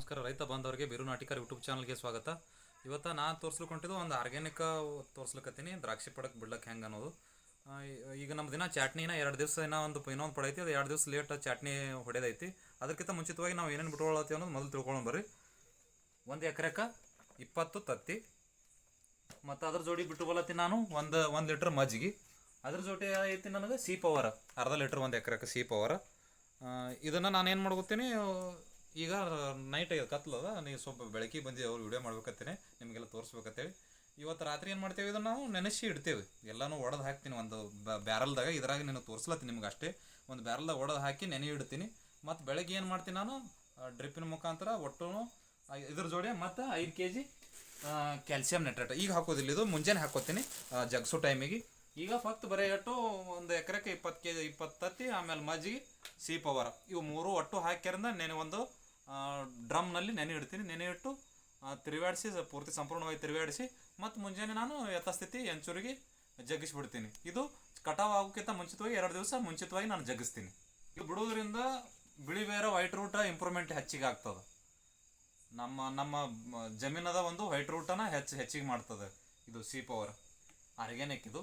ನಮಸ್ಕಾರ. ರೈತ ಬಾಂಧವರಿಗೆ ಬಿರು ನಾಟಿಕರ್ ಯೂಟ್ಯೂಬ್ ಚಾನಲ್ಗೆ ಸ್ವಾಗತ. ಇವತ್ತು ನಾನು ತೋರಿಸ್ಲಿಕ್ಕೊಂಡಿದ್ದು ಒಂದು ಆರ್ಗ್ಯಾನಿಕ್ ತೋರಿಸ್ಲಿಕ್ಕತ್ತೀನಿ ದ್ರಾಕ್ಷಿ ಪಡಕ್ಕೆ ಬಿಡ್ಲಕ್ಕೆ ಹೆಂಗೆ ಅನ್ನೋದು. ಈಗ ನಮ್ಮ ದಿನ ಚಾಟ್ನಿನ ಎರಡು ದಿವಸ ಏನೋ ಒಂದು ಇನ್ನೊಂದು ಪಡೈತಿ ಅದು ಎರಡು ದಿವಸ ಲೇಟ್ ಚಾಟ್ನಿ ಹೊಡೆದೈತಿ. ಅದಕ್ಕಿಂತ ಮುಂಚಿತವಾಗಿ ನಾವು ಏನೇನು ಬಿಟ್ಕೊಳತ್ತೀವಿ ಅನ್ನೋದು ಮೊದಲು ತಿಳ್ಕೊಳ್ಳೋಣ ಬರ್ರಿ. ಒಂದು ಎಕರೆಕ ಇಪ್ಪತ್ತು ತತ್ತಿ. ಮತ್ತು ಅದ್ರ ಜೋಡಿ ಬಿಟ್ಟು ನಾನು. ಒಂದು ಒಂದು ಲೀಟ್ರ್ ಮಜ್ಜಿಗೆ. ಅದ್ರ ಜೋಡಿ ಐತಿ ನನಗೆ ಸಿ ಪವರ್. ಅರ್ಧ ಲೀಟ್ರ್ ಒಂದು ಎಕರೆಕ ಸಿ ಪವರ್. ಇದನ್ನು ನಾನು ಏನು ಮಾಡ್ಕೊತೀನಿ ಈಗ ನೈಟ್ ಕತ್ಲದ ನೀವು ಸ್ವಲ್ಪ ಬೆಳಕಿ ಬಂದು ಅವ್ರು ವಿಡಿಯೋ ಮಾಡ್ಬೇಕತ್ತೇನೆ, ನಿಮಗೆಲ್ಲ ತೋರಿಸ್ಬೇಕತ್ತೇಳಿ. ಇವತ್ತು ರಾತ್ರಿ ಏನು ಮಾಡ್ತೇವೆ ಇದನ್ನು ನಾವು ನೆನೆಸಿ ಇಡ್ತೇವೆ. ಎಲ್ಲನೂ ಒಡೆದು ಹಾಕ್ತೀನಿ, ಒಂದು ಬ್ಯಾರಲ್ದಾಗ, ಇದ್ರಾಗ ನೀನು ತೋರಿಸ್ಲತ್ತಿ ನಿಮ್ಗೆ ಅಷ್ಟೇ. ಒಂದು ಬ್ಯಾರಲ್ದಾಗ ಒಡೆದು ಹಾಕಿ ನೆನೆ ಇಡ್ತೀನಿ. ಮತ್ತು ಬೆಳಗ್ಗೆ ಏನು ಮಾಡ್ತೀನಿ ನಾನು ಡ್ರಿಪ್ಪಿನ ಮುಖಾಂತರ ಒಟ್ಟು ಇದ್ರ ಜೋಡಿ ಮತ್ತು ಐದು ಕೆ ಜಿ ಕ್ಯಾಲ್ಸಿಯಂ ನೆಟ್ರೇಟ್ ಈಗ ಹಾಕೋದಿಲ್ಲ ಇದು, ಮುಂಜಾನೆ ಹಾಕೋತೀನಿ ಜಗ್ಸು ಟೈಮಿಗೆ ಈಗ ಫಕ್ತ್ ಬರೀ ಅಟ್ಟು ಒಂದು ಎಕರೆಗೆ ಇಪ್ಪತ್ತು ಕೆ ಜಿ ಇಪ್ಪತ್ತು ತತ್ತಿ, ಆಮೇಲೆ ಮಜ್ಜಿಗೆ ಸಿ ಪವರ್ ಇವು ಮೂರು ಒಟ್ಟು ಹಾಕ್ಯಾರಿಂದ ನೆನೆ ಒಂದು ಡ್ರಮ್ನಲ್ಲಿ ನೆನೆ ಇಡ್ತೀನಿ. ನೆನೆ ಇಟ್ಟು ತಿರುಗಾಡಿಸಿ ಪೂರ್ತಿ ಸಂಪೂರ್ಣವಾಗಿ ತಿರುಗಾಡಿಸಿ, ಮತ್ತು ಮುಂಜಾನೆ ನಾನು ಯಥಾಸ್ಥಿತಿ ಎಂಚೂರಿಗೆ ಜಗ್ಗಿಸ್ಬಿಡ್ತೀನಿ. ಇದು ಕಟಾವ್ ಆಗೋಕ್ಕಿಂತ ಮುಂಚಿತವಾಗಿ ಎರಡು ದಿವಸ ಮುಂಚಿತವಾಗಿ ನಾನು ಜಗ್ಗಿಸ್ತೀನಿ. ಇದು ಬಿಡೋದ್ರಿಂದ ಬಿಳಿ ಬೇರೆ, ವೈಟ್ ರೂಟ ಇಂಪ್ರೂವ್ಮೆಂಟ್ ಹೆಚ್ಚಿಗೆ ಆಗ್ತದೆ. ನಮ್ಮ ನಮ್ಮ ಜಮೀನದ ಒಂದು ವೈಟ್ ರೂಟನ ಹೆಚ್ಚು, ಹೆಚ್ಚಿಗೆ ಮಾಡ್ತದೆ. ಇದು ಸಿ ಪವರ್. ಆರ್ಗ್ಯಾನಿಕ್ ಇದು?